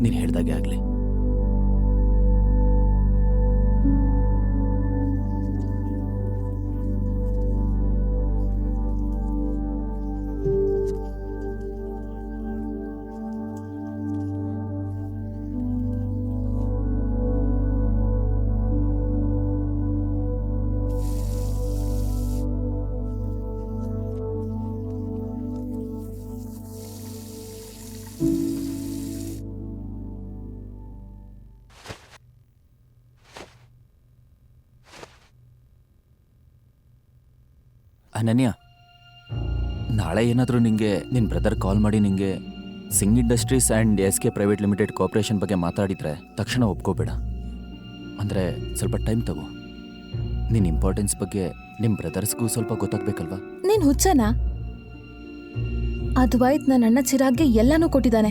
ನೀನು ಹೇಳ್ದಾಗೆ ಆಗಲಿ. ಅನನ್ಯ ನಾಳೆ ಏನಾದರೂ ನಿಂಗೆ ನಿನ್ನ ಬ್ರದರ್ ಕಾಲ್ ಮಾಡಿ ನಿಂಗೆ Singh industries and S K private limited corporation ಬಗ್ಗೆ ಮಾತಾಡಿದರೆ ತಕ್ಷಣ ಒಪ್ಕೋಬೇಡ. ಅಂದರೆ ಸ್ವಲ್ಪ ಟೈಮ್ ತಗೋ. ನಿನ್ನ ಇಂಪಾರ್ಟೆನ್ಸ್ ಬಗ್ಗೆ ನಿಮ್ಮ ಬ್ರದರ್ಸ್ಗೂ ಸ್ವಲ್ಪ ಗೊತ್ತಾಗಬೇಕಲ್ವಾ? ನೀನು ಹುಚ್ಚನ? ಅದ್ವೈತ್ ನನ್ನ ಅಣ್ಣ ಚಿರಾಗ್ಗೆ ಎಲ್ಲಾನು ಕೊಟ್ಟಿದ್ದಾನೆ.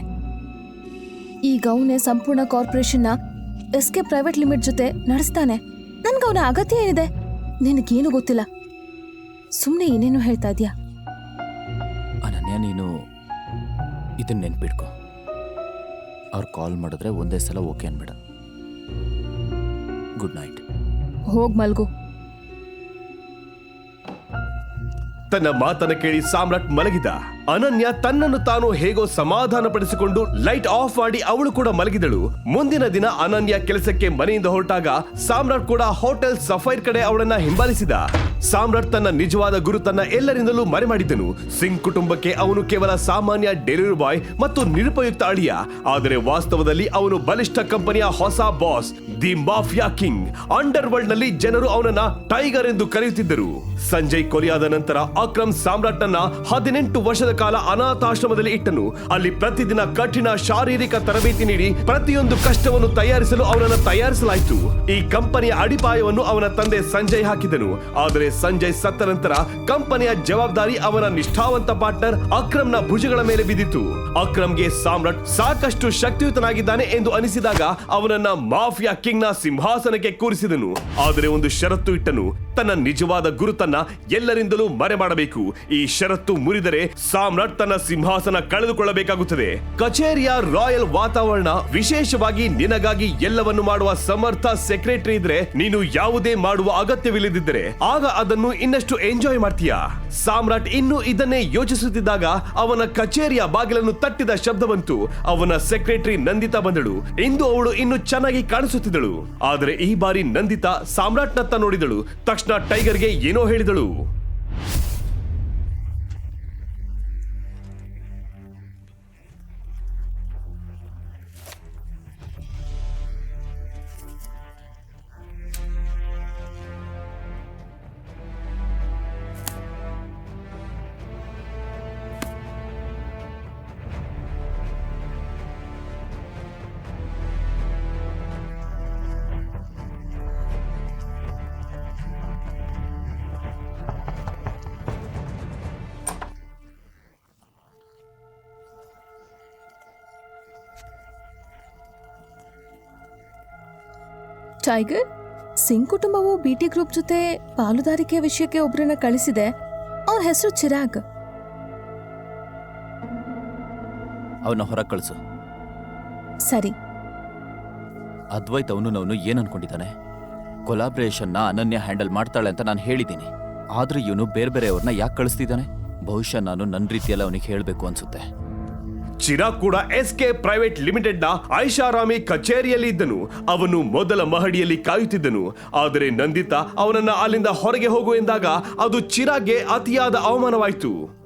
ಈಗ ಅವನೇ ಸಂಪೂರ್ಣ ಕಾರ್ಪೊರೇಷನ್ನ ಎಸ್ ಕೆ ಪ್ರೈವೇಟ್ ಲಿಮಿಟ್ ಜೊತೆ ನಡೆಸ್ತಾನೆ. ನನ್ಗೆ ಅವನ ಅಗತ್ಯ ಏನಿದೆ? ನಿನಗೇನು ಗೊತ್ತಿಲ್ಲ. ಸುಮ್ಮನೆ ಏನೇನು ಹೇಳ್ತಾ ಇದ್ಯಾ? ಅನನ್ಯ ನೀನು ಇದನ್ನ ನೆನ್ಪಿಡ್ಕೊ ಅವ್ರು ಕಾಲ್ ಮಾಡಿದ್ರೆ ಒಂದೇ ಸಲ ಓಕೆ ಅನ್ಬೇಡ. ಗುಡ್ ನೈಟ್ ಹೋಗ್ ಮಲ್ಗು. ತನ್ನ ಮಾತನ್ನ ಕೇಳಿ ಸಾಮ್ರಾಟ್ ಮಲಗಿದ. ಅನನ್ಯ ತನ್ನನ್ನು ತಾನು ಹೇಗೋ ಸಮಾಧಾನ ಪಡಿಸಿಕೊಂಡು ಲೈಟ್ ಆಫ್ ಮಾಡಿ ಅವಳು ಕೂಡ ಮಲಗಿದಳು. ಮುಂದಿನ ದಿನ ಅನನ್ಯ ಕೆಲಸಕ್ಕೆ ಮನೆಯಿಂದ ಹೊರಟಾಗ ಸಾಮ್ರಾಟ್ ಕೂಡ ಹೋಟೆಲ್ ಸಫೈರ್ ಕಡೆ ಅವಳನ್ನ ಹಿಂಬಾಲಿಸಿದ. ಸಾಮ್ರಾಟ್ ತನ್ನ ನಿಜವಾದ ಗುರುತನ್ನ ಎಲ್ಲರಿಂದಲೂ ಮರೆ ಮಾಡಿದ್ದನು ಸಿಂಗ್ ಕುಟುಂಬಕ್ಕೆ ಅವನು ಕೇವಲ ಸಾಮಾನ್ಯ ಡೆಲಿವರಿ ಬಾಯ್ ಮತ್ತು ನಿರುಪಯುಕ್ತ ಅಳಿಯ. ಆದರೆ ವಾಸ್ತವದಲ್ಲಿ ಅವನು ಬಲಿಷ್ಠ ಕಂಪನಿಯ ಹೊಸ boss the mafia king under ವರ್ಲ್ಡ್ನಲ್ಲಿ ಜನರು ಅವನನ್ನ ಟೈಗರ್ ಎಂದು ಕರೆಯುತ್ತಿದ್ದರು. ಸಂಜಯ್ ಕೊಲೆಯಾದ ನಂತರ ಅಕ್ರಮ್ ಸಾಮ್ರಾಟ್ನನ್ನ ಹದಿನೆಂಟು ವರ್ಷದ ಕಾಲ ಅನಾಥಾಶ್ರಮದಲ್ಲಿ ಇಟ್ಟನು. ಅಲ್ಲಿ ಪ್ರತಿದಿನ ಕಠಿಣ ಶಾರೀರಿಕ ತರಬೇತಿ ನೀಡಿ ಪ್ರತಿಯೊಂದು ಕಷ್ಟವನ್ನು ತಯಾರಿಸಲು ಅವನನ್ನು ತಯಾರಿಸಲಾಯಿತು. ಈ ಕಂಪನಿಯ ಅಡಿಪಾಯವನ್ನು ಅವನ ತಂದೆ ಸಂಜಯ್ ಹಾಕಿದನು ಆದರೆ ಸಂಜಯ್ ಸತ್ತ ನಂತರ ಕಂಪನಿಯ ಜವಾಬ್ದಾರಿ ಅವನ ನಿಷ್ಠಾವಂತ ಪಾರ್ಟ್ನರ್ ಅಕ್ರಮ್ನ ಭುಜಗಳ ಮೇಲೆ ಬಿದ್ದಿತು. ಅಕ್ರಮ್ಗೆ ಸಾಮ್ರಾಟ್ ಸಾಕಷ್ಟು ಶಕ್ತಿಯುತನಾಗಿದ್ದಾನೆ ಎಂದು ಅನಿಸಿದಾಗ ಅವನನ್ನ ಮಾಫಿಯಾ ಕಿಂಗ್ನ ಸಿಂಹಾಸನಕ್ಕೆ ಕೂರಿಸಿದನು. ಆದರೆ ಒಂದು ಷರತ್ತು ಇಟ್ಟನು. ತನ್ನ ನಿಜವಾದ ಗುರುತನ್ನ ಎಲ್ಲರಿಂದಲೂ ಮರೆ ಮಾಡಬೇಕು ಈ ಷರತ್ತು ಮುರಿದರೆ ಸಾಮ್ರಾಟ್ ತನ್ನ ಸಿಂಹಾಸನ ಕಳೆದುಕೊಳ್ಳಬೇಕಾಗುತ್ತದೆ. ಕಚೇರಿಯ ರಾಯಲ್ ವಾತಾವರಣ ವಿಶೇಷವಾಗಿ ನಿನಗಾಗಿ ಎಲ್ಲವನ್ನು ಮಾಡುವ ಸಮರ್ಥ ಸೆಕ್ರೆಟರಿ ಇದ್ರೆ ನೀನು ಯಾವುದೇ ಮಾಡುವ ಅಗತ್ಯವಿಲ್ಲದಿದ್ದರೆ. ಆಗ ಅದನ್ನು ಇನ್ನಷ್ಟು ಎಂಜಾಯ್ ಮಾಡ್ತೀಯಾ? ಸಾಮ್ರಾಟ್ ಇನ್ನು ಇದನ್ನೇ ಯೋಚಿಸುತ್ತಿದ್ದಾಗ ಅವನ ಕಚೇರಿಯ ಬಾಗಿಲನ್ನು ತಟ್ಟಿದ ಶಬ್ದ ಬಂತು. ಅವನ ಸೆಕ್ರೆಟರಿ ನಂದಿತಾ ಬಂದಳು. ಇಂದು ಅವಳು ಇನ್ನು ಚೆನ್ನಾಗಿ ಕಾಣಿಸುತ್ತಿದ್ದಳು. ಆದರೆ ಈ ಬಾರಿ ನಂದಿತಾ ಸಾಮ್ರಾಟ್ನತ್ತ ನೋಡಿದಳು. ತಕ್ಷಣ ಟೈಗರ್ಗೆ ಏನೋ ಹೇಳಿದಳು. ಟೈಗರ್ ಸಿಂಗ್ ಕುಟುಂಬವು ಬಿಟಿ ಗ್ರೂಪ್ ಜೊತೆ ಪಾಲುದಾರಿಕೆ ವಿಷಯಕ್ಕೆ ಒಬ್ಬರನ್ನ ಕಳಿಸಿದೆ. ಅವ್ರ ಹೆಸರು ಚಿರಾಗ್. ಅವನ ಹೊರ ಕಳಿಸು. ಸರಿ. ಅದ್ವೈತ್ ಅವನು ಅವನು ಏನು ಅನ್ಕೊಂಡಿದ್ದಾನೆ? ಕೊಲಾಬ್ರೇಷನ್ನ ಅನನ್ಯ ಹ್ಯಾಂಡಲ್ ಮಾಡ್ತಾಳೆ ಅಂತ ನಾನು ಹೇಳಿದ್ದೀನಿ. ಆದ್ರೆ ಇವನು ಬೇರೆ ಬೇರೆಯವ್ರನ್ನ ಯಾಕೆ ಕಳಿಸ್ತಿದ್ದಾನೆ? ಬಹುಶಃ ನಾನು ನನ್ನ ರೀತಿಯಲ್ಲಿ ಅವನಿಗೆ ಹೇಳಬೇಕು ಅನ್ಸುತ್ತೆ. ಚಿರಾಗ್ ಕೂಡ ಎಸ್ ಕೆ ಪ್ರೈವೇಟ್ ಲಿಮಿಟೆಡ್ನ ಐಷಾರಾಮಿ ಕಚೇರಿಯಲ್ಲಿ ಇದ್ದನು ಅವನು ಮೊದಲ ಮಹಡಿಯಲ್ಲಿ ಕಾಯುತ್ತಿದ್ದನು. ಆದರೆ ನಂದಿತಾ ಅವನನ್ನ ಅಲ್ಲಿಂದ ಹೊರಗೆ ಹೋಗು ಎಂದಾಗ ಅದು ಚಿರಾಗ್ಗೆ ಅತಿಯಾದ ಅವಮಾನವಾಯಿತು.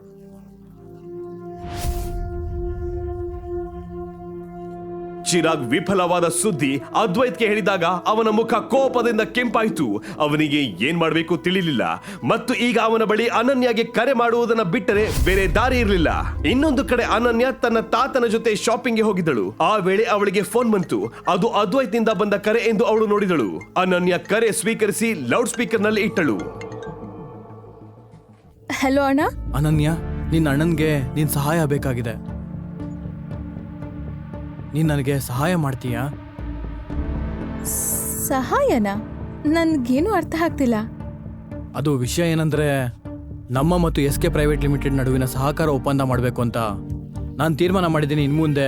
ಚಿರಾಗ್ ವಿಫಲವಾದ ಸುದ್ದಿ ಅದ್ವೈತ್ಗೆ ಹೇಳಿದಾಗ ಅವನ ಮುಖ ಕೋಪದಿಂದ ಕೆಂಪಾಯಿತು. ಅವನಿಗೆ ಏನ್ ಮಾಡಬೇಕು ತಿಳಿಲಿಲ್ಲ. ಮತ್ತು ಈಗ ಅವನ ಬಳಿ ಅನನ್ಯಾಗೆ ಕರೆ ಮಾಡುವುದನ್ನ ಬಿಟ್ಟರೆ ಬೇರೆ ದಾರಿ ಇರಲಿಲ್ಲ. ಇನ್ನೊಂದು ಕಡೆ ಅನನ್ಯ ತನ್ನ ತಾತನ ಜೊತೆ ಶಾಪಿಂಗ್ಗೆ ಹೋಗಿದ್ದಳು. ಆ ವೇಳೆ ಅವಳಿಗೆ ಫೋನ್ ಬಂತು. ಅದು ಅದ್ವೈತ್ನಿಂದ ಬಂದ ಕರೆ ಎಂದು ಅವಳು ನೋಡಿದಳು. ಅನನ್ಯ ಕರೆ ಸ್ವೀಕರಿಸಿ ಲೌಡ್ ಸ್ಪೀಕರ್ನಲ್ಲಿ ಇಟ್ಟಳು. ಹಲೋ ಅಣ್ಣ. ಅನನ್ಯ ನಿನ್ನ ಅಣ್ಣನ್ಗೆ ನಿನ್ ಸಹಾಯ ಬೇಕಾಗಿದೆ. ನೀನ್ ನನಗೆ ಸಹಾಯ ಮಾಡ್ತೀಯಾ? ಸಹಾಯನ? ನನ್ಗೇನು ಅರ್ಥ ಆಗ್ತಿಲ್ಲ. ಅದು ವಿಷಯ ಏನಂದ್ರೆ ನಮ್ಮ ಮತ್ತು ಎಸ್ ಕೆ ಪ್ರೈವೇಟ್ ಲಿಮಿಟೆಡ್ ನಡುವಿನ ಸಹಕಾರ ಒಪ್ಪಂದ ಮಾಡಬೇಕು ಅಂತ. ನಾನು ತೀರ್ಮಾನ ಮಾಡಿದ್ದೀನಿ ಇನ್ನು ಮುಂದೆ.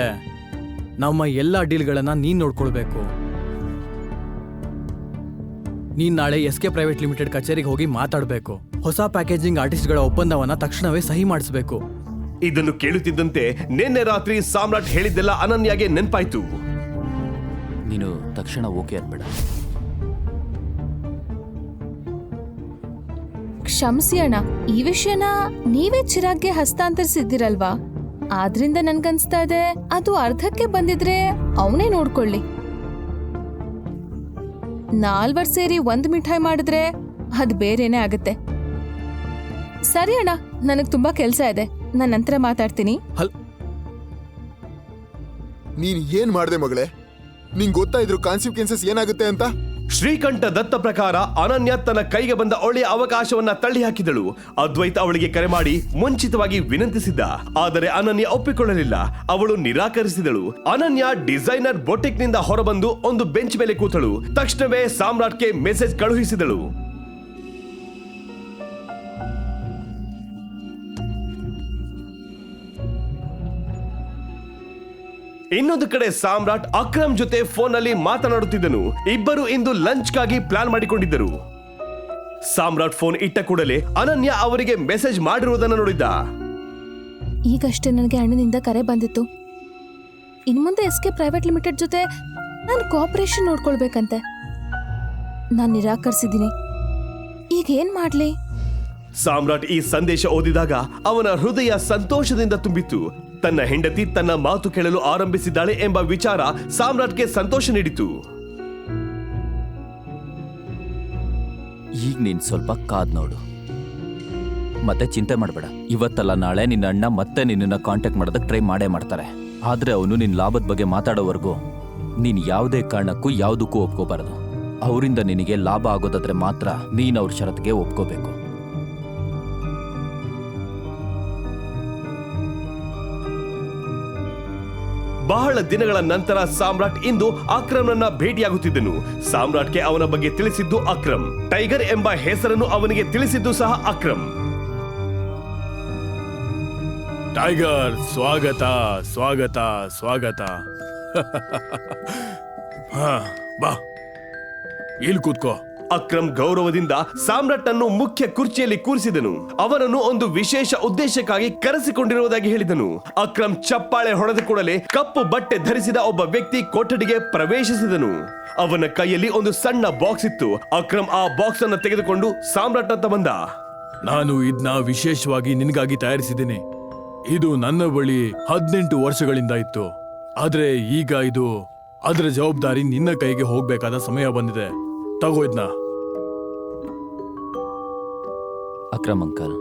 ನಮ್ಮ ಎಲ್ಲ ಡೀಲ್ಗಳನ್ನ ನೀನು ನೋಡ್ಕೊಳ್ಬೇಕು. ನೀನು ನಾಳೆ ಎಸ್ ಕೆ ಪ್ರೈವೇಟ್ ಲಿಮಿಟೆಡ್ ಕಚೇರಿಗೆ ಹೋಗಿ ಮಾತಾಡಬೇಕು. ಹೊಸ ಪ್ಯಾಕೇಜಿಂಗ್ ಆರ್ಟಿಸ್ಟ್ಗಳ ಒಪ್ಪಂದವನ್ನ ತಕ್ಷಣವೇ ಸಹಿ ಮಾಡಿಸ್ಬೇಕು. ಇದನ್ನು ಕೇಳುತ್ತಿದ್ದಂತೆ ನಿನ್ನೆ ರಾತ್ರಿ ಸಾಮ್ರಾಟ್ ಹೇಳಿದ್ದೆಲ್ಲ ಅನನ್ಯಾಗೆ ನೆನ್ಪಾಯ್ತು. ನೀನು ತಕ್ಷಣ ಓಕೆ ಅನ್ಬೇಡ. ಕ್ಷಮಿಸಿ ಅಣ್ಣ ಈ ವಿಷಯನ ನೀವೇ ಚಿರಾಗ್ಗೆ ಹಸ್ತಾಂತರಿಸಿದ್ದೀರಲ್ವಾ? ಆದ್ರಿಂದ ನನ್ಗನ್ಸ್ತಾ ಇದೆ ಅದು ಅರ್ಧಕ್ಕೆ ಬಂದಿದ್ರೆ ಅವನೇ ನೋಡ್ಕೊಳ್ಳಿ. ನಾಲ್ವರ್ ಸೇರಿ ಒಂದ್ ಮಿಠಾಯಿ ಮಾಡಿದ್ರೆ ಅದ್ ಬೇರೆನೆ ಆಗುತ್ತೆ. ಸರಿ ಅಣ್ಣ ನನಗ್ ತುಂಬಾ ಕೆಲ್ಸ ಇದೆ. ನಾನು ನಂತರ ಮಾತಾಡ್ತೀನಿ. ಹಲ್. ನೀನ್ ಏನ್ ಮಾಡ್ದೆ ಮಗಳೇ? ನಿಂಗ್ ಗೊತ್ತಾ ಇದ್ರು ಕಾನ್ಸಿಕ್ವೆನ್ಸಸ್ ಏನಾಗುತ್ತೆ ಅಂತ? ಶ್ರೀಕಂಠ ದತ್ತ ಪ್ರಕಾರ ಅನನ್ಯ ತನ್ನ ಕೈಗೆ ಬಂದ ಒಳ್ಳೆಯ ಅವಕಾಶವನ್ನ ತಳ್ಳಿ ಹಾಕಿದಳು. ಅದ್ವೈತ ಅವಳಿಗೆ ಕರೆ ಮಾಡಿ ಮುಂಚಿತವಾಗಿ ವಿನಂತಿಸಿದ್ದ. ಆದರೆ ಅನನ್ಯ ಒಪ್ಪಿಕೊಳ್ಳಲಿಲ್ಲ. ಅವಳು ನಿರಾಕರಿಸಿದಳು. ಅನನ್ಯ ಡಿಸೈನರ್ ಬೊಟಿಕ್ನಿಂದ ಹೊರಬಂದು ಒಂದು ಬೆಂಚ್ ಮೇಲೆ ಕೂತಳು. ತಕ್ಷಣವೇ ಸಾಮ್ರಾಟ್ಗೆ ಮೆಸೇಜ್ ಕಳುಹಿಸಿದಳು. ಇನ್ನೊಂದು ಕಡೆ ಸಾಮ್ರಾಟ್ ಅಕ್ರಮ್ ಜೊತೆ ಫೋನ್ನಲ್ಲಿ ಮಾತನಾಡುತ್ತಿದ್ದನು. ಇಬ್ಬರು ಇಂದು ಲಂಚ್ಗಾಗಿ ಪ್ಲಾನ್ ಮಾಡಿಕೊಂಡಿದ್ದರು. ಸಾಮ್ರಾಟ್ ಫೋನ್ ಇಟ್ಟ ಕೂಡಲೇ ಅನನ್ಯ ಅವರಿಗೆ ಮೆಸೇಜ್ ಮಾಡಿರುವುದನ್ನು ನೋಡಿದ್ದ. ಈಗಷ್ಟೇ ನನಗೆ ಅಣ್ಣನಿಂದ ಕರೆ ಬಂದಿತ್ತು. ಇನ್ಮುಂದೆ ಎಸ್ ಕೆ ಪ್ರೈವೇಟ್ ಲಿಮಿಟೆಡ್ ಜೊತೆ ನಾನು ಕೋಆಪರೇಷನ್ ನೋಡ್ಕೊಳ್ಬೇಕಂತೆ. ನಾನು ನಿರಾಕರಿಸಿದ್ದೀನಿ. ಈಗ ಏನ್ ಮಾಡ್ಲಿ? ಸಾಮ್ರಾಟ್ ಈ ಸಂದೇಶ ಓದಿದಾಗ ಅವನ ಹೃದಯ ಸಂತೋಷದಿಂದ ತುಂಬಿತ್ತು. ತನ್ನ ಹೆಂಡತಿ ತನ್ನ ಮಾತು ಕೇಳಲು ಆರಂಭಿಸಿದ್ದಾಳೆ ಎಂಬ ವಿಚಾರ ಸಾಮ್ರಾಟ್ಗೆ ಸಂತೋಷ ನೀಡಿತು. ಈಗ ನೀನ್ ಸ್ವಲ್ಪ ಕಾದ್ ನೋಡು. ಮತ್ತೆ ಚಿಂತೆ ಮಾಡಬೇಡ. ಇವತ್ತಲ್ಲ ನಾಳೆ ನಿನ್ನ ಅಣ್ಣ ಮತ್ತೆ ನಿನ್ನನ್ನು ಕಾಂಟ್ಯಾಕ್ಟ್ ಮಾಡೋದಕ್ಕೆ ಟ್ರೈ ಮಾಡೇ ಮಾಡ್ತಾರೆ. ಆದ್ರೆ ಅವನು ನಿನ್ನ ಲಾಭದ ಬಗ್ಗೆ ಮಾತಾಡೋವರೆಗೂ ನೀನು ಯಾವುದೇ ಕಾರಣಕ್ಕೂ ಯಾವುದಕ್ಕೂ ಒಪ್ಕೋಬಾರದು. ಅವರಿಂದ ನಿನಗೆ ಲಾಭ ಆಗೋದಾದ್ರೆ ಮಾತ್ರ ನೀನು ಅವ್ರ ಷರತ್ತಿಗೆ ಒಪ್ಕೋಬೇಕು. ಬಹಳ ದಿನಗಳ ನಂತರ ಸಾಮ್ರಾಟ್ ಇಂದು ಅಕ್ರಮ್ನನ್ನ ಭೇಟಿಯಾಗುತ್ತಿದ್ದನು. ಸಾಮ್ರಾಟ್ಗೆ ಅವನ ಬಗ್ಗೆ ತಿಳಿಸಿದ್ದು ಅಕ್ರಮ್. ಟೈಗರ್ ಎಂಬ ಹೆಸರನ್ನು ಅವನಿಗೆ ತಿಳಿಸಿದ್ದು ಸಹ ಅಕ್ರಮ್. ಟೈಗರ್, ಸ್ವಾಗತ ಸ್ವಾಗತ ಸ್ವಾಗತ. ಬಾ. ಇಲ್ಲಿ ಕೂತ್ಕೋ. ಅಕ್ರಮ್ ಗೌರವದಿಂದ ಸಾಮ್ರಾಟ್ ಅನ್ನು ಮುಖ್ಯ ಕುರ್ಚಿಯಲ್ಲಿ ಕೂರಿಸಿದನು. ಅವನನ್ನು ಒಂದು ವಿಶೇಷ ಉದ್ದೇಶಕ್ಕಾಗಿ ಕರೆಸಿಕೊಂಡಿರುವುದಾಗಿ ಹೇಳಿದನು. ಅಕ್ರಮ್ ಚಪ್ಪಾಳೆ ಹೊಡೆದ ಕೂಡಲೇ ಕಪ್ಪು ಬಟ್ಟೆ ಧರಿಸಿದ ಒಬ್ಬ ವ್ಯಕ್ತಿ ಕೊಠಡಿಗೆ ಪ್ರವೇಶಿಸಿದನು. ಅವನ ಕೈಯಲ್ಲಿ ಒಂದು ಸಣ್ಣ ಬಾಕ್ಸ್ ಇತ್ತು. ಅಕ್ರಮ್ ಆ ಬಾಕ್ಸ್ ಅನ್ನು ತೆಗೆದುಕೊಂಡು ಸಾಮ್ರಾಟ್ ಅಂತ ಬಂದ. ನಾನು ಇದನ್ನ ವಿಶೇಷವಾಗಿ ನಿನಗಾಗಿ ತಯಾರಿಸಿದ್ದೀನಿ. ಇದು ನನ್ನ ಬಳಿ ಹದಿನೆಂಟು ವರ್ಷಗಳಿಂದ ಇತ್ತು. ಆದ್ರೆ ಈಗ ಇದು ಅದರ ಜವಾಬ್ದಾರಿ ನಿನ್ನ ಕೈಗೆ ಹೋಗಬೇಕಾದ ಸಮಯ ಬಂದಿದೆ. ತಗೋ ಇದ್ನ ಅಕ್ರಮ್ ಅಂಕಲ್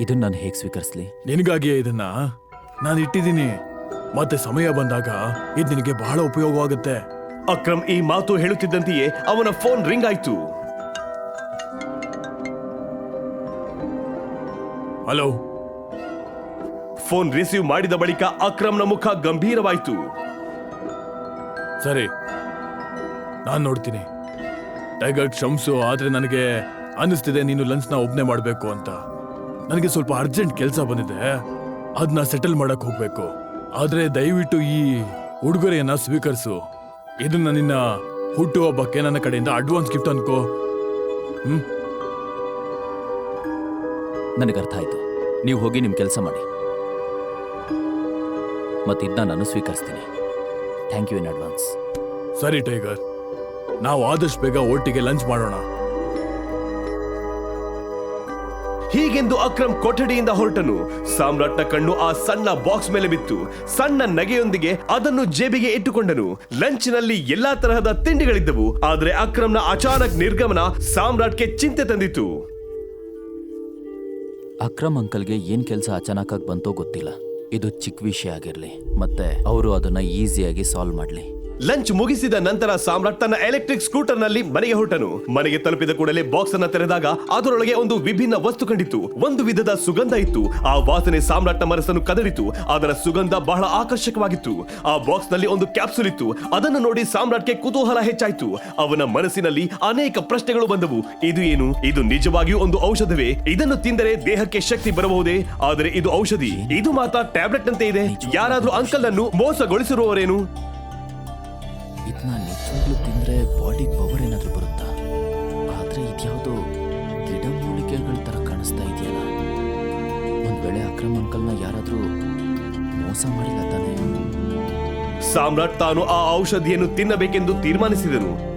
ಇದನ್ನ ನಾನು ಹೇಗೆ ಸ್ವೀಕರಿಸ್ಲಿ? ನಿನಗಾಗಿಯೇ ಇದನ್ನ? ನಾನು ಇಟ್ಟಿದ್ದೀನಿ. ಮತ್ತೆ ಸಮಯ ಬಂದಾಗ ಇದು ನಿನಗೆ ಬಹಳ ಉಪಯೋಗವಾಗುತ್ತೆ. ಅಕ್ರಮ್ ಈ ಮಾತು ಹೇಳುತ್ತಿದ್ದಂತೆಯೇ ಅವನ ಫೋನ್ ರಿಂಗ್ ಆಯ್ತು. ಹಲೋ? ಫೋನ್ ರಿಸೀವ್ ಮಾಡಿದ ಬಳಿಕ ಅಕ್ರಮ್ನ ಮುಖ ಗಂಭೀರವಾಯಿತು. ಸರಿ ನಾನು ನೋಡ್ತೀನಿ. ಟೈಗರ್ ಕ್ಷಮಿಸು ಆದ್ರೆ ನನಗೆ ಅನ್ನಿಸ್ತಿದೆ ನೀನು ಲಂಚ್ನ ಒಬ್ಬನೇ ಮಾಡಬೇಕು ಅಂತ. ನನಗೆ ಸ್ವಲ್ಪ ಅರ್ಜೆಂಟ್ ಕೆಲಸ ಬಂದಿದೆ ಅದನ್ನ ಸೆಟಲ್ ಮಾಡಕ್ ಹೋಗ್ಬೇಕು. ಆದ್ರೆ ದಯವಿಟ್ಟು ಈ ಉಡುಗೊರೆಯನ್ನ ಸ್ವೀಕರಿಸು. ಇದನ್ನ ನಿನ್ನ ಹುಟ್ಟುಹಬ್ಬಕ್ಕೆ ನನ್ನ ಕಡೆಯಿಂದ ಅಡ್ವಾನ್ಸ್ ಗಿಫ್ಟ್ ಅನ್ಕೋ. ಹ್ಮ್? ನನಗೆ ಅರ್ಥ ಆಯ್ತು. ನೀವು ಹೋಗಿ ನಿಮ್ಮ ಕೆಲಸ ಮಾಡಿ. ಮತ್ತೆ ಇದನ್ನ ನಾನು ಸ್ವೀಕರಿಸ್ತೀನಿ. ಥ್ಯಾಂಕ್ ಯು ಇನ್ ಅಡ್ವಾನ್ಸ್ ಸರಿ ಟೈಗರ್. ನಾವು ಆದಷ್ಟು ಬೇಗ ಒಟ್ಟಿಗೆ ಲಂಚ್ ಮಾಡೋಣ. ಹೀಗೆಂದು ಅಕ್ರಮ್ ಕೊಠಡಿಯಿಂದ ಹೊರಟನು. ಸಾಮ್ರಾಟ್ನ ಕಣ್ಣು ಆ ಸಣ್ಣ ಬಾಕ್ಸ್ ಮೇಲೆ ಬಿತ್ತು. ಸಣ್ಣ ನಗೆಯೊಂದಿಗೆ ಅದನ್ನು ಜೇಬಿಗೆ ಇಟ್ಟುಕೊಂಡನು. ಲಂಚ್ನಲ್ಲಿ ಎಲ್ಲಾ ತರಹದ ತಿಂಡಿಗಳಿದ್ದವು. ಆದರೆ ಅಕ್ರಮ್ನ ಅಚಾನಕ್ ನಿರ್ಗಮನ ಸಾಮ್ರಾಟ್ಗೆ ಚಿಂತೆ ತಂದಿತು ಅಕ್ರಮ್ ಅಂಕಲ್ಗೆ ಏನ್ ಕೆಲಸ ಅಚಾನಕ್ಕಾಗಿ ಬಂತೋ ಗೊತ್ತಿಲ್ಲ. ಇದು ಚಿಕ್ಕ ವಿಷಯ ಆಗಿರಲಿ ಮತ್ತೆ ಅವರು ಅದನ್ನ ಈಸಿಯಾಗಿ ಸಾಲ್ವ್ ಮಾಡಲಿ. ಲಂಚ್ ಮುಗಿಸಿದ ನಂತರ ಸಾಮ್ರಾಟ್ ತನ್ನ ಎಲೆಕ್ಟ್ರಿಕ್ ಸ್ಕೂಟರ್ನಲ್ಲಿ ಮನೆಗೆ ಹೊರಟನು. ಮನೆಗೆ ತಲುಪಿದ ಕೂಡಲೇ ಬಾಕ್ಸ್ ಅನ್ನ ತೆರೆದಾಗ ಅದರೊಳಗೆ ಒಂದು ವಿಭಿನ್ನ ವಸ್ತು ಕಂಡಿತು ಒಂದು ವಿಧದ ಸುಗಂಧ ಇತ್ತು. ಆ ವಾಸನೆ ಸಾಮ್ರಾಟ್ನ ಮನಸ್ಸನ್ನು ಕದಡಿತು. ಅದರ ಸುಗಂಧ ಬಹಳ ಆಕರ್ಷಕವಾಗಿತ್ತು. ಆ ಬಾಕ್ಸ್ನಲ್ಲಿ ಒಂದು ಕ್ಯಾಪ್ಸುಲ್ ಇತ್ತು. ಅದನ್ನು ನೋಡಿ ಸಾಮ್ರಾಟ್ಗೆ ಕುತೂಹಲ ಹೆಚ್ಚಾಯಿತು. ಅವನ ಮನಸ್ಸಿನಲ್ಲಿ ಅನೇಕ ಪ್ರಶ್ನೆಗಳು ಬಂದವು. ಇದು ಏನು? ಇದು ನಿಜವಾಗಿಯೂ ಒಂದು ಔಷಧವೇ? ಇದನ್ನು ತಿಂದರೆ ದೇಹಕ್ಕೆ ಶಕ್ತಿ ಬರಬಹುದೇ? ಆದರೆ ಇದು ಔಷಧಿ. ಇದು ಮಾತ್ರ ಟ್ಯಾಬ್ಲೆಟ್ ನಂತೆ ಇದೆ. ಯಾರಾದರೂ ಅಂಕಲ್ ಅನ್ನು ಮೋಸಗೊಳಿಸಿರುವವರೇನು? ಇದನ್ನ ನಿಜವಾಗ್ಲೂ ತಿಂದರೆ ಬಾಡಿ ಪವರ್ ಏನಾದರೂ ಬರುತ್ತಾ? ಆದರೆ ಇದ್ಯಾವುದೋ ಗಿಡಮೂಲಿಕೆಗಳ ಥರ ಕಾಣಿಸ್ತಾ ಇದೆಯಲ್ಲ. ಒಂದು ವೇಳೆ ಅಕ್ರಮ್ ಅಂಕಲ್ನ ಯಾರಾದರೂ ಮೋಸ ಮಾಡಿಲ್ಲ ತಾನೇ? ಸಾಮ್ರಾಟ್ ತಾನು ಆ ಔಷಧಿಯನ್ನು ತಿನ್ನಬೇಕೆಂದು ತೀರ್ಮಾನಿಸಿದನು.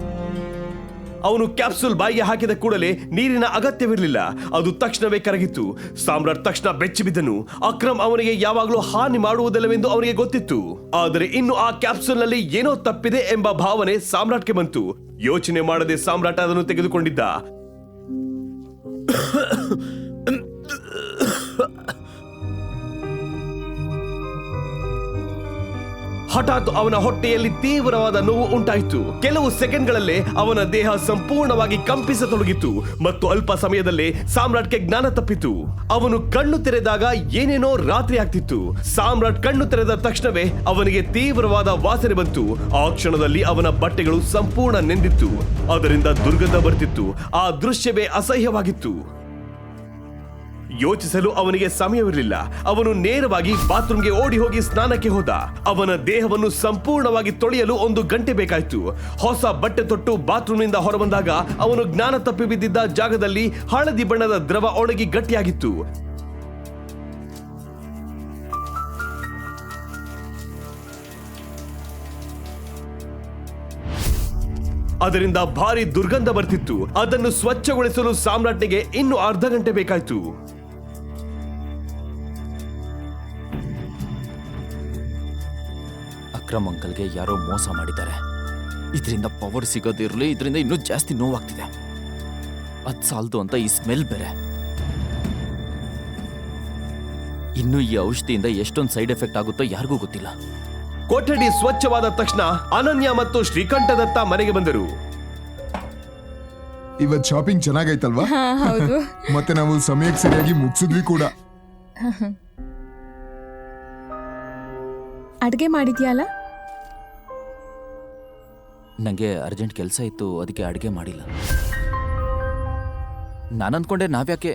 ಅವನು ಕ್ಯಾಪ್ಸೂಲ್ ಬಾಯಿಗೆ ಹಾಕಿದ ಕೂಡಲೇ ನೀರಿನ ಅಗತ್ಯವಿರಲಿಲ್ಲ. ಅದು ತಕ್ಷಣವೇ ಕರಗಿತ್ತು ಸಾಮ್ರಾಟ್ ತಕ್ಷಣ ಬೆಚ್ಚಿಬಿದ್ದನು ಅಕ್ರಮ್ ಅವನಿಗೆ ಯಾವಾಗಲೂ ಹಾನಿ ಮಾಡುವುದಿಲ್ಲವೆಂದು ಅವನಿಗೆ ಗೊತ್ತಿತ್ತು. ಆದರೆ ಇನ್ನು ಆ ಕ್ಯಾಪ್ಸೂಲ್ನಲ್ಲಿ ಏನೋ ತಪ್ಪಿದೆ ಎಂಬ ಭಾವನೆ ಸಾಮ್ರಾಟ್ಗೆ ಬಂತು. ಯೋಚನೆ ಮಾಡದೆ ಸಾಮ್ರಾಟ್ ಅದನ್ನು ತೆಗೆದುಕೊಂಡಿದ್ದ. ಹಠಾತ್ ಅವನ ಹೊಟ್ಟೆಯಲ್ಲಿ ತೀವ್ರವಾದ ನೋವು ಉಂಟಾಯಿತು. ಕೆಲವು ಸೆಕೆಂಡ್ಗಳಲ್ಲೇ ಅವನ ದೇಹ ಸಂಪೂರ್ಣವಾಗಿ ಕಂಪಿಸತೊಡಗಿತು ಮತ್ತು ಅಲ್ಪ ಸಮಯದಲ್ಲೇ ಸಾಮ್ರಾಟ್ಗೆ ಜ್ಞಾನ ತಪ್ಪಿತು. ಅವನು ಕಣ್ಣು ತೆರೆದಾಗ ಏನೇನೋ ರಾತ್ರಿ ಆಗ್ತಿತ್ತು. ಸಾಮ್ರಾಟ್ ಕಣ್ಣು ತೆರೆದ ತಕ್ಷಣವೇ ಅವನಿಗೆ ತೀವ್ರವಾದ ವಾಸನೆ ಬಂತು. ಆ ಕ್ಷಣದಲ್ಲಿ ಅವನ ಬಟ್ಟೆಗಳು ಸಂಪೂರ್ಣ ನೆಂದಿತ್ತು. ಅದರಿಂದ ದುರ್ಗಂಧ ಬರ್ತಿತ್ತು. ಆ ದೃಶ್ಯವೇ ಅಸಹ್ಯವಾಗಿತ್ತು. ಯೋಚಿಸಲು ಅವನಿಗೆ ಸಮಯವಿರಲಿಲ್ಲ. ಅವನು ನೇರವಾಗಿ ಬಾತ್ರೂಮ್ಗೆ ಓಡಿ ಹೋಗಿ ಸ್ನಾನಕ್ಕೆ ಹೋದ. ಅವನ ದೇಹವನ್ನು ಸಂಪೂರ್ಣವಾಗಿ ತೊಳೆಯಲು ಒಂದು ಗಂಟೆ ಬೇಕಾಯ್ತು. ಹೊಸ ಬಟ್ಟೆ ತೊಟ್ಟು ಬಾತ್ರೂಮ್ನಿಂದ ಹೊರಬಂದಾಗ ಅವನು ಜ್ಞಾನ ತಪ್ಪಿ ಬಿದ್ದಿದ್ದ ಜಾಗದಲ್ಲಿ ಹಳದಿ ಬಣ್ಣದ ದ್ರವ ಒಣಗಿ ಗಟ್ಟಿಯಾಗಿತ್ತು. ಅದರಿಂದ ಭಾರಿ ದುರ್ಗಂಧ ಬರ್ತಿತ್ತು. ಅದನ್ನು ಸ್ವಚ್ಛಗೊಳಿಸಲು ಸಾಮ್ರಾಟ್ನಿಗೆ ಇನ್ನು ಅರ್ಧ ಗಂಟೆ ಬೇಕಾಯ್ತು. ಅಕ್ರಮ್ ಅಂಕಲ್ಗೆ ಯಾರೋ ಮೋಸ ಮಾಡಿದ್ದಾರೆ. ಇದರಿಂದ ಪವರ್ ಸಿಗೋದಿರಲಿ ಇದರಿಂದ ಇನ್ನೂ ಜಾಸ್ತಿ ನೋವಾಗ್ತಿದೆ. ಅದು ಸಾಲದು ಅಂತ ಈ ಸ್ಮೆಲ್ ಬೇರೆ. ಇನ್ನು ಈ ಔಷಧಿಯಿಂದ ಎಷ್ಟೊಂದು ಸೈಡ್ ಎಫೆಕ್ಟ್ ಆಗುತ್ತೋ ಯಾರಿಗೂ ಗೊತ್ತಿಲ್ಲ. ಕೊಠಡಿ ಸ್ವಚ್ಛವಾದ ತಕ್ಷಣ ಅನನ್ಯ ಮತ್ತು ಶ್ರೀಕಂಠದತ್ತ ಮನೆಗೆ ಬಂದರು. ಇವತ್ ಶಾಪಿಂಗ್ ಚೆನ್ನಾಗೈತಲ್ವಾ? ಹಾ ಹೌದು. ಮತ್ತೆ ನಾವು ಸಮಯಕ್ಕೆ ಸರಿಯಾಗಿ ಮುಗಿಸಿದ್ವಿ ಕೂಡ. ಅಡುಗೆ ಮಾಡಿದ್ಯಲ್ಲ? ನನಗೆ ಅರ್ಜೆಂಟ್ ಕೆಲಸ ಇತ್ತು, ಅದಕ್ಕೆ ಅಡುಗೆ ಮಾಡಿಲ್ಲ. ನಾನು ಅಂದ್ಕೊಂಡೆ ನಾವ್ಯಾಕೆ?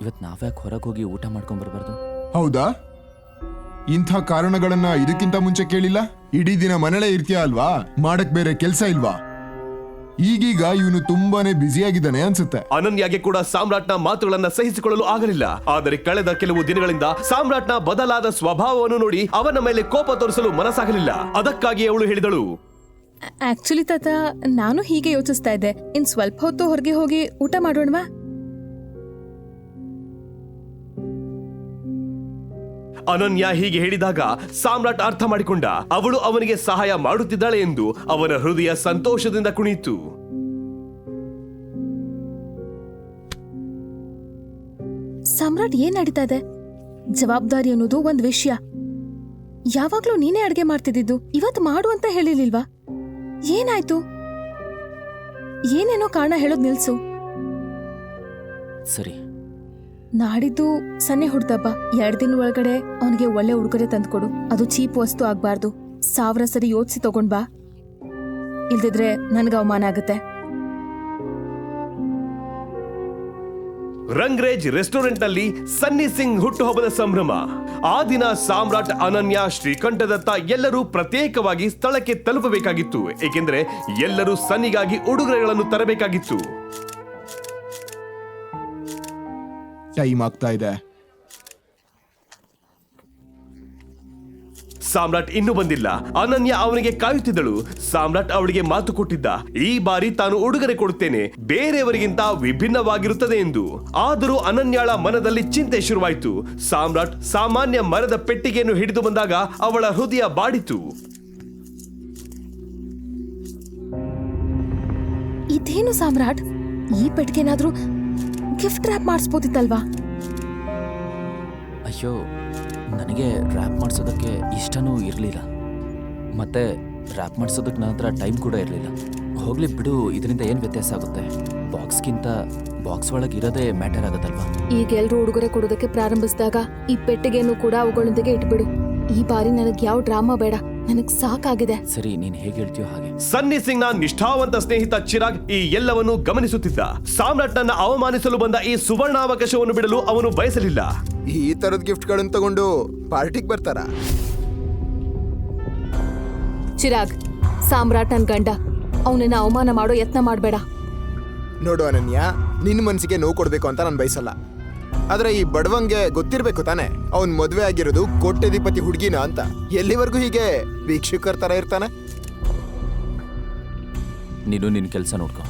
ಇವತ್ತು ನಾವ್ಯಾಕೆ ಹೊರಗೆ ಹೋಗಿ ಊಟ ಮಾಡ್ಕೊಂಬರ್ಬಾರ್ದು ಹೌದಾ? ಇಂಥ ಕಾರಣಗಳನ್ನ ಇದಕ್ಕಿಂತ ಮುಂಚೆ ಕೇಳಿಲ್ಲ? ಇಡೀ ದಿನ ಮನೇಲೇ ಇರ್ತೀಯ ಅಲ್ವಾ? ಮಾಡಕ್ ಬೇರೆ ಕೆಲಸ ಇಲ್ವಾ? ಈಗೀಗ ಇವನು ತುಂಬಾನೇ ಬ್ಯುಸಿಯಾಗಿದ್ದಾನೆ ಅನ್ಸುತ್ತೆ. ಅನನ್ಯಾಗೆ ಕೂಡ ಸಾಮ್ರಾಟ್ನ ಮಾತುಗಳನ್ನ ಸಹಿಸಿಕೊಳ್ಳಲು ಆಗಲಿಲ್ಲ. ಆದರೆ ಕಳೆದ ಕೆಲವು ದಿನಗಳಿಂದ ಸಾಮ್ರಾಟ್ನ ಬದಲಾದ ಸ್ವಭಾವವನ್ನು ನೋಡಿ ಅವನ ಮೇಲೆ ಕೋಪ ತೋರಿಸಲು ಮನಸ್ಸಾಗಲಿಲ್ಲ. ಅದಕ್ಕಾಗಿ ಅವಳು ಹೇಳಿದಳು. ಆಕ್ಚುಲಿ ತಾತ ನಾನು ಹೀಗೆ ಯೋಚಿಸ್ತಾ ಇದ್ದೆ. ಇನ್ ಸ್ವಲ್ಪ ಹೊತ್ತು ಹೊರಗೆ ಹೋಗಿ ಊಟ ಮಾಡೋಣವಾ? ಅನನ್ಯ ಹೀಗೆ ಹೇಳಿದಾಗ ಸಾಮ್ರಾಟ್ ಅರ್ಥ ಮಾಡಿಕೊಂಡ. ಅವಳು ಅವನಿಗೆ ಸಹಾಯ ಮಾಡುತ್ತಿದ್ದಾಳೆ ಎಂದು ಅವನ ಹೃದಯ ಸಂತೋಷದಿಂದ ಕುಣಿಯಿತು. ಸಾಮ್ರಾಟ್ ಏನ್ ನಡೀತಾ ಇದೆ? ಜವಾಬ್ದಾರಿ ಅನ್ನೋದು ಒಂದ್ ವಿಷಯ. ಯಾವಾಗ್ಲೂ ನೀನೇ ಅಡ್ಗೆ ಮಾಡ್ತಿದ್ದಿದ್ದು ಇವತ್ತು ಮಾಡು ಅಂತ ಹೇಳಿರ್ಲಿಲ್ವಾ? ಏನಾಯ್ತು? ಏನೇನೋ ಕಾರಣ ಹೇಳೋದ್ ನಿಲ್ಸು. ಸರಿ. ನಾಡಿದ್ದು ಸನ್ನೆ ಹುಡ್ದಬ್ಬ. ಎರಡ್ ದಿನ ಒಳಗಡೆ ಅವನಿಗೆ ಒಳ್ಳೆ ಉಡುಗೊರೆ ತಂದ್ಕೊಡು. ಅದು ಚೀಪ್ ವಸ್ತು ಆಗ್ಬಾರ್ದು. ಸಾವಿರ ಸರಿ ಯೋಚಿಸಿ ತಗೊಂಡ್ ಬಾ. ಇಲ್ದಿದ್ರೆ ನನ್ಗೆ ಅವಮಾನ ಆಗುತ್ತೆ. ರಂಗ್ರೇಜ್ ರೆಸ್ಟೋರೆಂಟ್ನಲ್ಲಿ ಸನ್ನಿ ಸಿಂಗ್ ಹುಟ್ಟುಹಬ್ಬದ ಸಂಭ್ರಮ. ಆ ದಿನ ಸಾಮ್ರಾಟ್ ಅನನ್ಯ, ಶ್ರೀಕಂಠದತ್ತ ಎಲ್ಲರೂ ಪ್ರತ್ಯೇಕವಾಗಿ ಸ್ಥಳಕ್ಕೆ ತಲುಪಬೇಕಾಗಿತ್ತು. ಏಕೆಂದರೆ ಎಲ್ಲರೂ ಸನ್ನಿಗಾಗಿ ಉಡುಗೊರೆಗಳನ್ನು ತರಬೇಕಾಗಿತ್ತು. ಟೈಮ್ ಆಗ್ತಾ ಇದೆ ಸಾಮ್ರಾಟ್ ಇನ್ನೂ ಬಂದಿಲ್ಲ. ಅನನ್ಯ ಅವನಿಗೆ ಕಾಯುತ್ತಿದ್ದಳು. ಸಾಮ್ರಾಟ್ ಅವಳಿಗೆ ಮಾತು ಕೊಟ್ಟಿದ್ದ. ಈ ಬಾರಿ ತಾನು ಉಡುಗೊರೆ ಕೊಡುತ್ತೇನೆ. ಬೇರೆಯವರಿಗಿಂತ ವಿಭಿನ್ನವಾಗಿರುತ್ತದೆ ಎಂದು. ಆದರೂ ಅನನ್ಯಾಳ ಮನದಲ್ಲಿ ಚಿಂತೆ ಶುರುವಾಯಿತು. ಸಾಮ್ರಾಟ್ ಸಾಮಾನ್ಯ ಮರದ ಪೆಟ್ಟಿಗೆಯನ್ನು ಹಿಡಿದು ಬಂದಾಗ ಅವಳ ಹೃದಯ ಬಾಡಿತು. ಇದೇನು ಸಾಮ್ರಾಟ್? ಈ ಪೆಟ್ಟಿಗೆನಾದ್ರೂ ಗಿಫ್ಟ್ ರ್ಯಾಪ್ ಮಾಡಿಸ್ಬೋದಿತ್ತಲ್ವಾ? ಅಯ್ಯೋ ನನಗೆ ರ್ಯಾಪ್ ಮಾಡಿಸೋದಕ್ಕೆ ಇಷ್ಟನೂ ಇರಲಿಲ್ಲ. ಮತ್ತೆ ರ್ಯಾಪ್ ಮಾಡಿಸೋದಕ್ಕೆ ನನ್ನ ಹತ್ರ ಟೈಮ್ ಕೂಡ ಇರಲಿಲ್ಲ. ಹೋಗ್ಲಿ ಬಿಡು ಇದರಿಂದ ಏನು ವ್ಯತ್ಯಾಸ ಆಗುತ್ತೆ? ಬಾಕ್ಸ್ಗಿಂತ ಬಾಕ್ಸ್ ಒಳಗೆ ಇರೋದೇ ಮ್ಯಾಟರ್ ಆಗುತ್ತಲ್ವಾ? ಈಗ ಎಲ್ರು ಉಡುಗೊರೆ ಕೊಡೋದಕ್ಕೆ ಪ್ರಾರಂಭಿಸಿದಾಗ ಈ ಪೆಟ್ಟಿಗೆಯನ್ನು ಕೂಡ ಅವುಗಳೊಂದಿಗೆ ಇಟ್ಬಿಡು. ಈ ಬಾರಿ ನನಗೆ ಯಾವ ಡ್ರಾಮಾ ಬೇಡ. ನನಗ್ ಸಾಕಾಗಿದೆ. ಸರಿ ನೀನು ಹೇಗೆ ಹೇಳ್ತೀಯೋ ಹಾಗೆ. ಸನ್ನಿ ಸಿಂಗ್ನ ನಿಷ್ಠಾವಂತ ಸ್ನೇಹಿತ ಚಿರಾಗ್ ಈ ಎಲ್ಲವನ್ನು ಗಮನಿಸುತ್ತಿದ್ದ. ಸಾಮ್ರಾಟ್ನನ್ನ ಅವಮಾನಿಸಲು ಬಂದ ಈ ಸುವರ್ಣಾವಕಾಶವನ್ನು ಬಿಡಲು ಅವನು ಬಯಸಲಿಲ್ಲ. ಈ ತರದ ಗಿಫ್ಟ್ಗಳನ್ನು ತಗೊಂಡು ಪಾರ್ಟಿಗೆ ಬರ್ತಾರ? ಚಿರಾಗ್ ಸಾಮ್ರಾಟ್ ನನ್ ಗಂಡ. ಅವನನ್ನ ಅವಮಾನ ಮಾಡೋ ಯತ್ನ ಮಾಡಬೇಡ. ನೋಡು ಅನನ್ಯ ನಿನ್ನ ಮನಸ್ಸಿಗೆ ನೋವು ಕೊಡ್ಬೇಕು ಅಂತ ನಾನು ಬಯಸಲ್ಲ. ಆದ್ರೆ ಈ ಬಡವಂಗೆ ಗೊತ್ತಿರ್ಬೇಕು ತಾನೆ. ಅವನ್ ಮದ್ವೆ ಆಗಿರೋದು ಕೋಟ್ಯಧಿಪತಿ ಹುಡುಗಿನ ಅಂತ. ಎಲ್ಲಿವರೆಗೂ ಹೀಗೆ ವೀಕ್ಷಕರ ತರ ಇರ್ತಾನೆ? ನೀನು ನಿನ್ನ ಕೆಲಸ ನೋಡ್ಕೊ.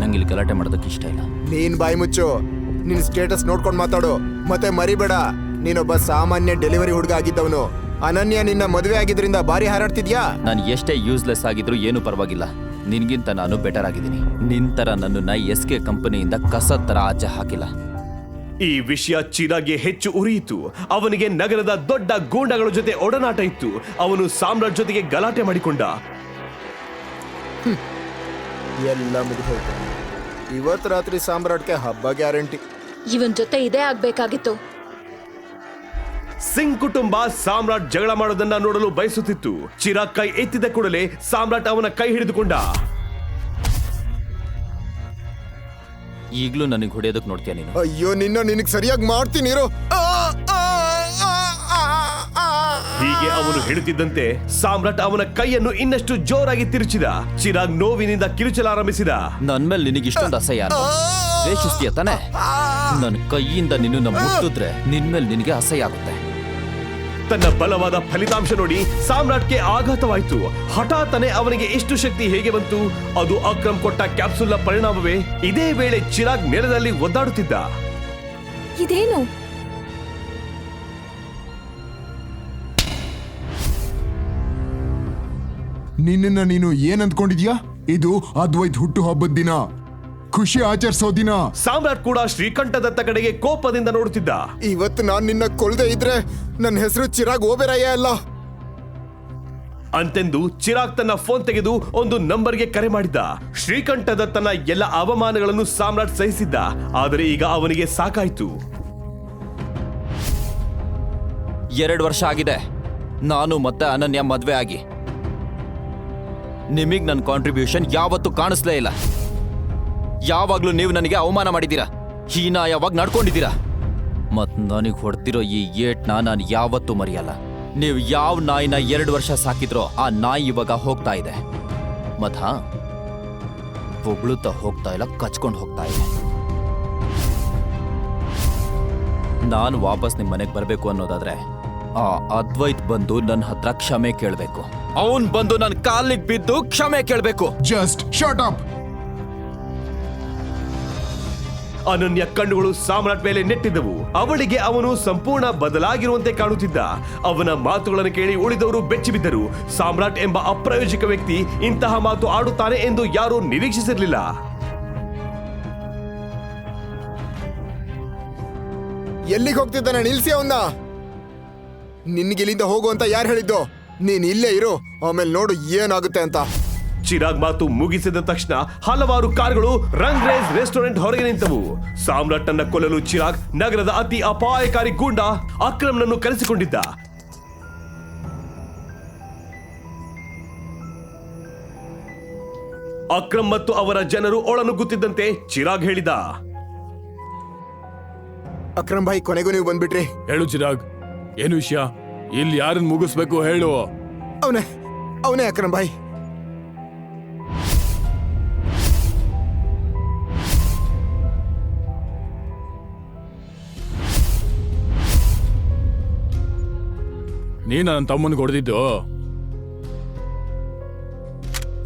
ನಂಗೆ ಇಲ್ಲಿ ಗಲಾಟೆ ಮಾಡೋದಕ್ಕೆ ಇಷ್ಟ ಇಲ್ಲ. ನೀನ್ ಬಾಯಿ ಮುಚ್ಚು. ನಿನ್ ಸ್ಟೇಟಸ್ ನೋಡ್ಕೊಂಡು ಮಾತಾಡು. ಮತ್ತೆ ಮರಿಬೇಡ. ನೀನೊಬ್ಬ ಸಾಮಾನ್ಯ ಡೆಲಿವರಿ ಹುಡುಗ ಆಗಿದ್ದವನು. ಅನನ್ಯ ನಿನ್ನ ಮದುವೆ ಆಗಿದ್ರಿಂದ ಬಾರಿ ಹಾರಾಡ್ತಿದ್ಯಾ? ನಾನು ಎಷ್ಟೇ ಯೂಸ್ಲೆಸ್ ಆಗಿದ್ರೂ ಏನು ಪರವಾಗಿಲ್ಲ. ನಿನ್ಗಿಂತ ನಾನು ಬೆಟರ್ ಆಗಿದ್ದೀನಿ. ನಿನ್ ಥರ ನೈ ಎಸ್ ಕೆ ಕಂಪನಿಯಿಂದ ಕಸ ಥರ ಆಚೆ ಹಾಕಿಲ್ಲ. ಈ ವಿಷಯ ಚಿರಾಗೆ ಹೆಚ್ಚು ಉರಿಯಿತು. ಅವನಿಗೆ ನಗರದ ದೊಡ್ಡ ಗೂಂಡಗಳ ಜೊತೆ ಒಡನಾಟ ಇತ್ತು. ಅವನು ಸಾಮ್ರಾಟ್ ಜೊತೆಗೆ ಗಲಾಟೆ ಮಾಡಿಕೊಂಡ. ಎಲ್ಲ ಮುಗಿದೋಯ್ತು ಇವತ್ತು ರಾತ್ರಿ ಸಾಮ್ರಾಟ್ಗೆ ಹಬ್ಬ ಗ್ಯಾರಂಟಿ. ಇವನ್ ಜೊತೆ ಇದೇ ಆಗ್ಬೇಕಾಗಿತ್ತು. ಸಿಂಗ್ ಕುಟುಂಬ ಸಾಮ್ರಾಟ್ ಜಗಳ ಮಾಡೋದನ್ನ ನೋಡಲು ಬಯಸುತ್ತಿತ್ತು. ಚಿರಾಗ್ ಕೈ ಎತ್ತಿದ ಕೂಡಲೇ ಸಾಮ್ರಾಟ್ ಅವನ ಕೈ ಹಿಡಿದುಕೊಂಡ. ಈಗಲೂ ನನಗೆ ಹೊಡೆಯೋದಕ್ಕೆ ನೋಡ್ತೀಯ ನೀನು? ಅಯ್ಯೋ ನಿನ್ನ ನಿನಗೆ ಸರಿಯಾಗಿ ಮಾಡ್ತೀನಿ ಇರೋ. ಹೀಗೆ ಅವನು ಹೇಳುತ್ತಿದ್ದಂತೆ ಸಾಮ್ರಾಟ್ ಅವನ ಕೈಯನ್ನು ಇನ್ನಷ್ಟು ಜೋರಾಗಿ ತಿರುಚಿದ. ಚಿರಾಗ್ ನೋವಿನಿಂದ ಕಿರುಚಲಾರಂಭಿಸಿದ. ನನ್ ಮೇಲೆ ನಿನಗೆ ಇಷ್ಟೊಂದು ಅಸಹ್ಯ? ದ್ವೇಷಿಸ್ತೀಯ ತಾನೆ? ನನ್ನ ಕೈಯಿಂದ ನಿನ್ನನ್ನು ಮುಟ್ಟಿದ್ರೆ ನಿನ್ ಮೇಲೆ ನಿನಗೆ ಅಸಹ್ಯ ಆಗುತ್ತೆ. ತನ್ನ ಬಲವಾದ ಫಲಿತಾಂಶ ನೋಡಿ ಸಾಮ್ರಾಟ್ಗೆ ಆಘಾತವಾಯಿತು. ಹಠಾತ್ತನೆ ಅವನಿಗೆ ಇಷ್ಟು ಶಕ್ತಿ ಹೇಗೆ ಬಂತು? ಅದು ಅಕ್ರಮ್ ಕೊಟ್ಟ ಕ್ಯಾಪ್ಸುಲ್ನ ಪರಿಣಾಮವೇ? ಇದೇ ವೇಳೆ ಚಿರಾಗ್ ನೆಲದಲ್ಲಿ ಒದ್ದಾಡುತ್ತಿದ್ದ. ಇದೇನು? ನಿನ್ನನ್ನ ನೀನು ಏನ್ ಅಂದ್ಕೊಂಡಿದ್ಯಾ? ಇದು ಅದ್ವೈತ್ ಹುಟ್ಟು ಹಬ್ಬದ ದಿನ. ಖುಷಿ ಆಚರಿಸೋ ದಿನ. ಸಾಮ್ರಾಟ್ ಕೂಡ ಶ್ರೀಕಂಠದತ್ತ ಕಡೆಗೆ ಕೋಪದಿಂದ ನೋಡುತ್ತಿದ್ದ. ಇವತ್ತು ನಾನು ನಿನ್ನ ಕೊಳ್ದೆ ಇದ್ರೆ ನನ್ನ ಹೆಸರು ಚಿರಾಗ್ ಓಬೆರಾಯ ಅಲ್ಲ. ಅಂತೆಂದು ಚಿರಾಗ್ ತನ್ನ ಫೋನ್ ತೆಗೆದು ಒಂದು ನಂಬರ್ಗೆ ಕರೆ ಮಾಡಿದ್ದ. ಶ್ರೀಕಂಠದತ್ತನ ಎಲ್ಲ ಅವಮಾನಗಳನ್ನು ಸಾಮ್ರಾಟ್ ಸಹಿಸಿದ್ದ. ಆದರೆ ಈಗ ಅವನಿಗೆ ಸಾಕಾಯ್ತು. ಎರಡು ವರ್ಷ ಆಗಿದೆ. ನಾನು ಮತ್ತೆ ಅನನ್ಯ ಮದ್ವೆ ಆಗಿ. ನಿಮಗ್ ನನ್ನ ಕಾಂಟ್ರಿಬ್ಯೂಷನ್ ಯಾವತ್ತೂ ಕಾಣಿಸ್ಲೇ ಇಲ್ಲ. ಯಾವಾಗ್ಲೂ ನೀವು ನನಗೆ ಅವಮಾನ ಮಾಡಿದ್ದೀರಾ? ಯಾವಾಗ ನಡ್ಕೊಂಡಿದ್ದೀರಾ? ಮತ್ ನನಗೆ ಹೊಡ್ತಿರೋ ಈ ಏಟ್ನ ನಾನು ಯಾವತ್ತೂ ಮರೆಯಲ್ಲ. ನೀವು ಯಾವ ನಾಯಿನ ಎರಡು ವರ್ಷ ಸಾಕಿದ್ರೋ ಆ ನಾಯಿ ಇವಾಗ ಹೋಗ್ತಾ ಇದೆ. ಮತ್ ಹಾ, ಹೊಗಳುತ್ತಾ ಹೋಗ್ತಾ ಇಲ್ಲ, ಕಚ್ಕೊಂಡು ಹೋಗ್ತಾ ಇದೆ. ನಾನು ವಾಪಸ್ ನಿಮ್ಮ ಮನೆಗೆ ಬರಬೇಕು ಅನ್ನೋದಾದ್ರೆ ಆ ಅದ್ವೈತ್ ಬಂದು ನನ್ನ ಹತ್ರ ಕ್ಷಮೆ ಕೇಳಬೇಕು. ಅವನ್ ಬಂದು ನನ್ನ ಕಾಲಿಗೆ ಬಿದ್ದು ಕ್ಷಮೆ ಕೇಳಬೇಕು. ಜಸ್ಟ್ ಶಾರ್ಟ್ ಅಪ್ ಅನನ್ಯ ಕಣ್ಣುಗಳು ಸಾಮ್ರಾಟ್ ಮೇಲೆ ನೆಟ್ಟಿದ್ದವು. ಅವಳಿಗೆ ಅವನು ಸಂಪೂರ್ಣ ಬದಲಾಗಿರುವಂತೆ ಕಾಣುತ್ತಿದ್ದ. ಅವನ ಮಾತುಗಳನ್ನು ಕೇಳಿ ಉಳಿದವರು ಬೆಚ್ಚಿಬಿದ್ದರು. ಸಾಮ್ರಾಟ್ ಎಂಬ ಅಪ್ರಾಯೋಜಕ ವ್ಯಕ್ತಿ ಇಂತಹ ಮಾತು ಆಡುತ್ತಾನೆ ಎಂದು ಯಾರೂ ನಿರೀಕ್ಷಿಸಿರಲಿಲ್ಲ. ಎಲ್ಲಿಗೆ ಹೋಗ್ತಿದ್ದಾನೆ? ನಿಲ್ಸಿ ಅವನ್ನ. ನಿನ್ಗೆ ಇಲ್ಲಿಂದ ಹೋಗು ಅಂತ ಯಾರು ಹೇಳಿದ್ದು? ನೀನ್ ಇಲ್ಲೇ ಇರು. ಆಮೇಲೆ ನೋಡು ಏನಾಗುತ್ತೆ ಅಂತ. ಚಿರಾಗ್ ಮಾತು ಮುಗಿಸಿದ ತಕ್ಷಣ ಹಲವಾರು ಕಾರ್ಗಳು ರಂಗ್ ರೇಸ್ ರೆಸ್ಟೋರೆಂಟ್ ಹೊರಗೆ ನಿಂತವು. ಸಾಮ್ರಾಟ್ನನ್ನ ಕೊಲ್ಲಲು ಚಿರಾಗ್ ನಗರದ ಅತಿ ಅಪಾಯಕಾರಿ ಗೂಂಡ ಅಕ್ರಮ್ನನ್ನು ಕರೆಸಿಕೊಂಡಿದ್ದ. ಅಕ್ರಮ್ ಮತ್ತು ಅವರ ಜನರು ಒಳನುಗ್ಗುತ್ತಿದ್ದಂತೆ ಚಿರಾಗ್ ಹೇಳಿದ. ಅಕ್ರಮ್ ಭಾಯಿ ಕೊನೆಗೂ ನೀವು ಬಂದ್ಬಿಟ್ರಿ. ಹೇಳು ಚಿರಾಗ್ ಏನು ವಿಷಯ? ಇಲ್ಲಿ ಯಾರನ್ನ ಮುಗಿಸ್ಬೇಕು ಹೇಳು. ಅವನೇ ಅವನೇ ಅಕ್ರಮ್ ಭಾಯಿ ನೀ ನನ್ನ ತಮ್ಮನಿಗೆ ಹೊಡೆದಿದ್ದು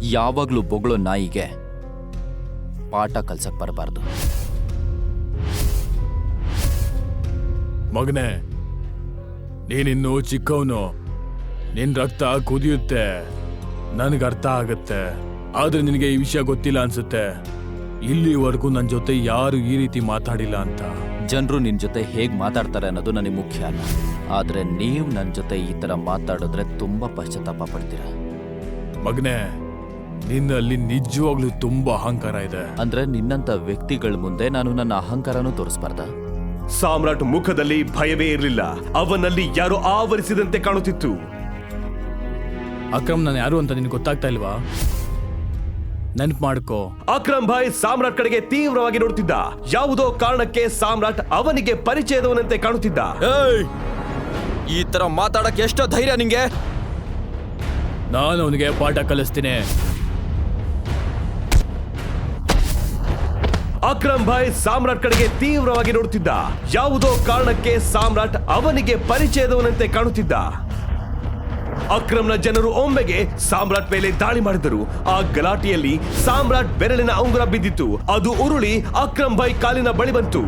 ಯಾವಾಗ್ಲೂ ಬೊಗಳೋ ನಾಯಿಗೆ ಪಾಠ ಕಲ್ಸಕ್ ಬರಬಾರ್ದು. ಮಗನೇ ನೀನಿನ್ನು ಚಿಕ್ಕವನು. ನಿನ್ ರಕ್ತ ಕುದಿಯುತ್ತೆ. ನನಗೆ ಅರ್ಥ ಆಗತ್ತೆ. ಆದ್ರೆ ನಿನಗೆ ಈ ವಿಷಯ ಗೊತ್ತಿಲ್ಲ ಅನ್ಸುತ್ತೆ. ಇಲ್ಲಿವರೆಗೂ ನನ್ನ ಜೊತೆ ಯಾರು ಈ ರೀತಿ ಮಾತಾಡಿಲ್ಲ ಅಂತ. ಜನರು ನಿನ್ನ ಜೊತೆ ಹೇಗೆ ಮಾತಾಡ್ತಾರೆ ಅನ್ನೋದು ನನಗೆ ಮುಖ್ಯ ಅಲ್ಲ. ಆದರೆ ನೀವು ನನ್ನ ಜೊತೆ ಈ ಥರ ಮಾತಾಡಿದ್ರೆ ತುಂಬ ಪಶ್ಚಾತ್ತಾಪ ಪಡ್ತೀರಾ? ಮಗನೇ ನಿನ್ನಲ್ಲಿ ನಿಜವಾಗ್ಲೂ ತುಂಬಾ ಅಹಂಕಾರ ಇದೆ. ಅಂದ್ರೆ ನಿನ್ನಂಥ ವ್ಯಕ್ತಿಗಳ ಮುಂದೆ ನಾನು ನನ್ನ ಅಹಂಕಾರನೂ ತೋರಿಸ್ಬಾರ್ದ? ಸಾಮ್ರಾಟ್ ಮುಖದಲ್ಲಿ ಭಯವೇ ಇರಲಿಲ್ಲ. ಅವನಲ್ಲಿ ಯಾರು ಆವರಿಸಿದಂತೆ ಕಾಣುತ್ತಿತ್ತು. ಅಕ್ರಮ್ ನಾನು ಯಾರು ಅಂತ ನಿನ್ ಗೊತ್ತಾಗ್ತಾ ಇಲ್ವಾ? ನೆನ್ಪು ಮಾಡ್ಕೋ. ಅಕ್ರಮ್ ಭಾಯ್ ಸಾಮ್ರಾಟ್ ಕಡೆಗೆ ತೀವ್ರವಾಗಿ ನೋಡುತ್ತಿದ್ದ. ಯಾವುದೋ ಕಾರಣಕ್ಕೆ ಸಾಮ್ರಾಟ್ ಅವನಿಗೆ ಪರಿಚಯದವನಂತೆ ಕಾಣುತ್ತಿದ್ದ. ಈ ತರ ಮಾತಾಡಕ್ಕೆ ಎಷ್ಟೋ ಧೈರ್ಯ ನಿಂಗೆ. ನಾನು ಅವನಿಗೆ ಪಾಠ ಕಲಿಸ್ತೀನಿ. ಅಕ್ರಮ್ ಭಾಯ್ ಸಾಮ್ರಾಟ್ ಕಡೆಗೆ ತೀವ್ರವಾಗಿ ನೋಡುತ್ತಿದ್ದ. ಯಾವುದೋ ಕಾರಣಕ್ಕೆ ಸಾಮ್ರಾಟ್ ಅವನಿಗೆ ಪರಿಚಯದವನಂತೆ ಕಾಣುತ್ತಿದ್ದ. ಅಕ್ರಮ್ನ ಜನರು ಒಮ್ಮೆಗೆ ಸಾಮ್ರಾಟ್ ಮೇಲೆ ದಾಳಿ ಮಾಡಿದರು. ಆ ಗಲಾಟೆಯಲ್ಲಿ ಸಾಮ್ರಾಟ್ ಬೆರಳಿನ ಉಂಗುರ ಬಿದ್ದಿತ್ತು. ಅದು ಉರುಳಿ ಅಕ್ರಮ್ ಭಾಯ್ ಕಾಲಿನ ಬಳಿ ಬಂತು.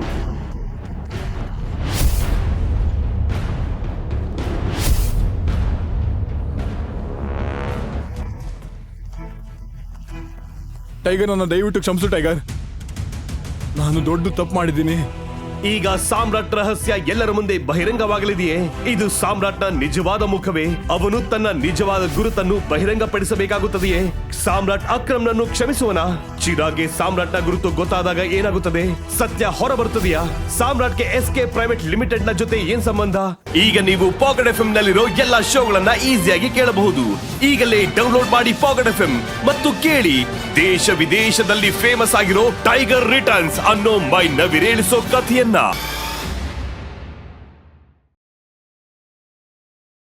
ಟೈಗರ್ ನನ್ನ ದಯವಿಟ್ಟು ಕ್ಷಮಿಸು ಟೈಗರ್. ನಾನು ದೊಡ್ಡ ತಪ್ಪು ಮಾಡಿದ್ದೀನಿ. ಈಗ ಸಾಮ್ರಾಟ್ ರಹಸ್ಯ ಎಲ್ಲರ ಮುಂದೆ ಬಹಿರಂಗವಾಗಲಿದೆಯೇ? ಇದು ಸಾಮ್ರಾಟ್ನ ನಿಜವಾದ ಮುಖವೇ? ಅವನು ತನ್ನ ನಿಜವಾದ ಗುರುತನ್ನು ಬಹಿರಂಗಪಡಿಸಬೇಕಾಗುತ್ತದೆಯೇ? ಸಾಮ್ರಾಟ್ ಅಕ್ರಮ್ನನ್ನು ಕ್ಷಮಿಸುವನ? ಚಿರಾಗೆ ಸಾಮ್ರಾಟ್ನ ಗುರುತು ಗೊತ್ತಾದಾಗ ಏನಾಗುತ್ತದೆ? ಸತ್ಯ ಹೊರಬರುತ್ತದೆಯಾ? ಸಾಮ್ರಾಟ್ಗೆ ಎಸ್ ಕೆ ಪ್ರೈವೇಟ್ ಲಿಮಿಟೆಡ್ನ ಜೊತೆ ಏನ್ ಸಂಬಂಧ? ಈಗ ನೀವು ಪಾಕೆಟ್ ಎಫ್ ನಲ್ಲಿರೋ ಎಲ್ಲಾ ಶೋಗಳನ್ನ ಈಸಿಯಾಗಿ ಕೇಳಬಹುದು. ಈಗಲೇ ಡೌನ್ಲೋಡ್ ಮಾಡಿ ಪಾಕೆಟ್ ಎಫ್ ಮತ್ತು ಕೇಳಿ. ದೇಶ ವಿದೇಶದಲ್ಲಿ ಫೇಮಸ್ ಆಗಿರೋ ಟೈಗರ್ ರಿಟರ್ನ್ಸ್ ಅನ್ನೋ ಮೈ ನವಿರೇಳಿಸೋ Kinder.